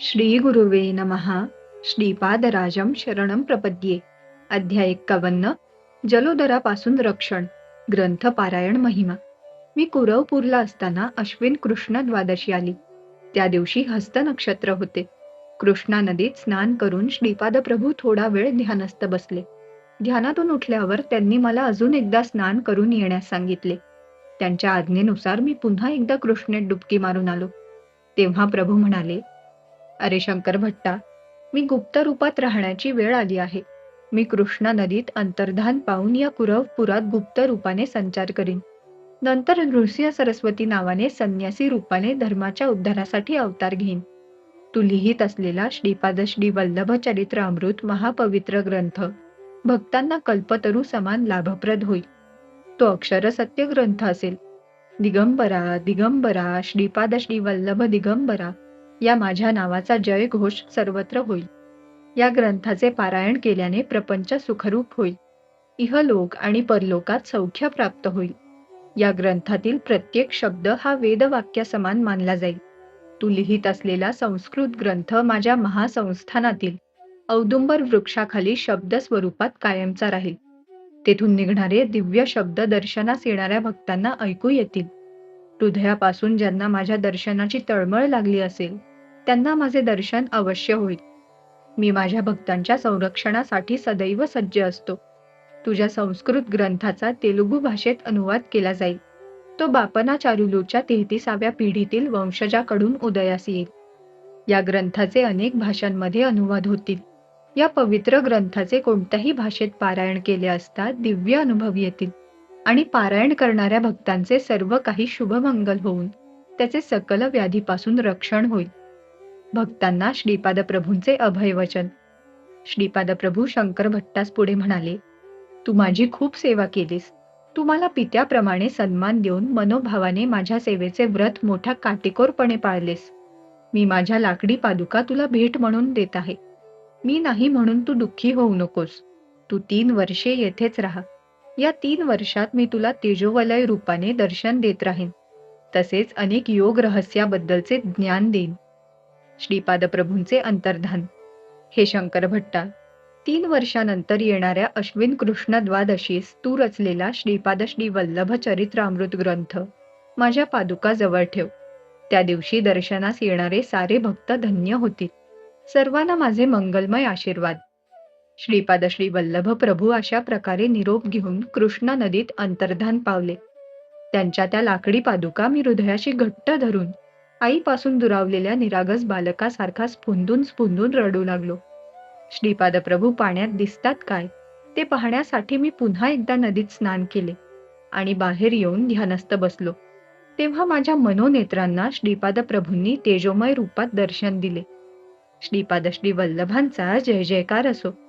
श्री गुरुवे नमहा श्रीपादराजम शरणम प्रपद्ये. अध्याय एक्कावन्न. जलोदरापासून रक्षण. ग्रंथ पारायण महिमा. मी कुरवपूरला असताना अश्विन कृष्ण द्वादशी आली. त्या दिवशी हस्त नक्षत्र होते. कृष्णा नदीत स्नान करून श्रीपाद प्रभू थोडा वेळ ध्यानस्थ बसले. ध्यानातून उठल्यावर त्यांनी मला अजून एकदा स्नान करून येण्यास सांगितले. त्यांच्या आज्ञेनुसार मी पुन्हा एकदा कृष्णेत डुबकी मारून आलो. तेव्हा प्रभू म्हणाले अरे शंकर भट्टा मी गुप्त रूपात राहण्याची वेळ आली आहे. मी कृष्णा नदीत अंतर्धान पाहून या कुरवपुरात गुप्त रूपाने संचार करीन. नंतर नृसिंह सरस्वती नावाने संन्यासी रूपाने धर्माच्या उद्धारासाठी अवतार घेईन. तू लिहित असलेला श्रीपाद श्री वल्लभ चरित्र अमृत महापवित्र ग्रंथ भक्तांना कल्पतरू समान लाभप्रद होईल. तो अक्षर सत्य ग्रंथ असेल. दिगंबरा दिगंबरा श्रीपाद श्री वल्लभ दिगंबरा या माझ्या नावाचा जयघोष सर्वत्र होईल. या ग्रंथाचे पारायण केल्याने प्रपंच सुखरूप होईल. इहलोक आणि परलोकात सौख्य प्राप्त होईल. या ग्रंथातील प्रत्येक शब्द हा वेदवाक्या समान मानला जाईल. तू लिहित असलेला संस्कृत ग्रंथ माझ्या महासंस्थानातील औदुंबर वृक्षाखाली शब्द स्वरूपात कायमचा राहील. तेथून निघणारे दिव्य शब्द दर्शनास येणाऱ्या भक्तांना ऐकू येतील. हृदयापासून ज्यांना माझ्या दर्शनाची तळमळ लागली असेल त्यांना माझे दर्शन अवश्य होईल. मी माझ्या भक्तांच्या संरक्षणासाठी सदैव सज्ज असतो. तुझ्या संस्कृत ग्रंथाचा तेलुगू भाषेत अनुवाद केला जाईल. तो बापना चारुलूच्या तेहतीसाव्या पिढीतील वंशजाकडून उदयास येईल. या ग्रंथाचे अनेक भाषांमध्ये अनुवाद होतील. या पवित्र ग्रंथाचे कोणत्याही भाषेत पारायण केले असता दिव्य अनुभव येतील. आणि पारायण करणाऱ्या भक्तांचे सर्व काही शुभमंगल होऊन त्याचे सकल व्याधीपासून रक्षण होईल. भक्तांना श्रीपाद प्रभूंचे अभयवचन श्रीपाद प्रभू शंकर भट्टास पुढे म्हणाले तू माझी खूप सेवा केलीस. तू मला पित्याप्रमाणे सन्मान देऊन मनोभावाने माझ्या सेवेचे व्रत मोठ्या काटेकोरपणे पाळलेस. मी माझ्या लाकडी पादुका तुला भेट म्हणून देत आहे. मी नाही म्हणून तू दुःखी होऊ नकोस. तू तीन वर्षे येथेच राहा. या तीन वर्षात मी तुला तेजोवलय रूपाने दर्शन देत राहीन. तसेच अनेक योग रहस्याबद्दलचे ज्ञान देईन. श्रीपाद प्रभूंचे अंतर्धान. हे शंकर भट्टा तीन वर्षानंतर येणाऱ्या अश्विन कृष्ण द्वादशीस तू रचलेला श्रीपाद श्री वल्लभ चरित्रामृत ग्रंथ माझ्या पादुका जवळ ठेव. त्या दिवशी दर्शनास येणारे सारे भक्त धन्य होतील. सर्वांना माझे मंगलमय आशीर्वाद. श्रीपाद श्री वल्लभ प्रभू अशा प्रकारे निरोप घेऊन कृष्णा नदीत अंतर्धान पावले. त्यांच्या त्या लाकडी पादुका मी हृदयाशी घट्ट धरून आईपासून दुरावलेल्या निरागस बालकासारखा स्फुंदून स्फुंदून रडू लागलो. श्रीपाद प्रभू पाण्यात दिसतात काय ते पाहण्यासाठी मी पुन्हा एकदा नदीत स्नान केले आणि बाहेर येऊन ध्यानस्थ बसलो. तेव्हा माझ्या मनोनेत्रांना श्रीपाद प्रभूंनी तेजोमय रूपात दर्शन दिले. श्रीपाद श्री वल्लभांचा जय जयकार असो.